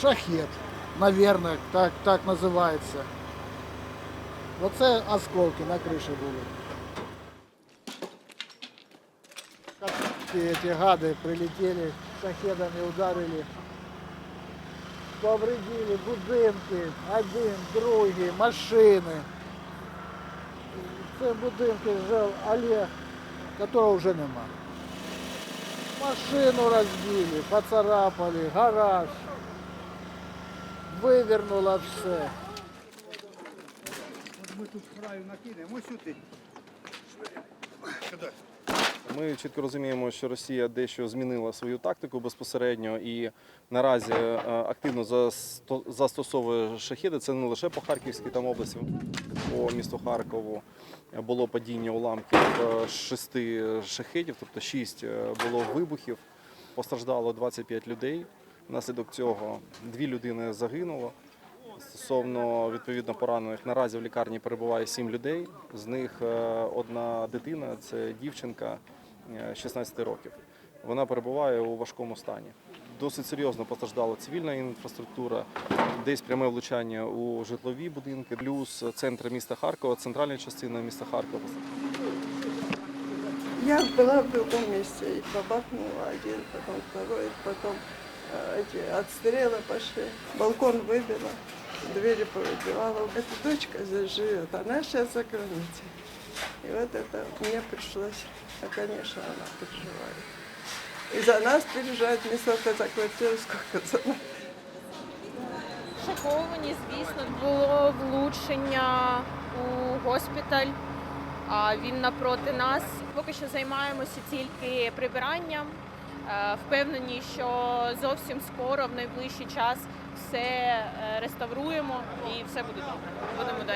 шахет, наверное, так, так називається. Оце осколки на криші були. Ці, ці гади прилетіли, шахедами ударили. Повредили будинки, один, другий, машини. Це будинки жив Олег, которого вже нема. Машину розбили, поцарапали, гараж. Вивернуло все. От ми тут краю накинемо, сюди. Сюди. Ми чітко розуміємо, що Росія дещо змінила свою тактику безпосередньо і наразі е, активно застосовує шахіди. Це не лише по Харківській там області, по місту Харкову було падіння уламків е, шести шахедів, тобто шість е, було вибухів. Постраждало 25 людей. Внаслідок цього дві людини загинуло. Стосовно відповідно поранених, наразі в лікарні перебуває сім людей. З них е, одна дитина, це дівчинка е, 16 років. Вона перебуває у важкому стані. Досить серйозно постраждала цивільна інфраструктура, десь пряме влучання у житлові будинки, плюс центр міста Харкова, центральна частина міста Харкова. Я была в другом месте. И бабахнула один, потом второй, потом э, эти отстрелы пошли. Балкон выбила, двери повыбивала. Эта дочка здесь живет, она сейчас за границей. И вот это мне пришлось, а, конечно, она переживает. И за нас переживает не столько за квартиру, сколько за нас. Шоковані, звісно, було влучення у госпіталь. А він напроти нас. Поки що займаємося тільки прибиранням. Е, Впевнені, що зовсім скоро, в найближчий час, все е, реставруємо і все буде добре. Будемо далі.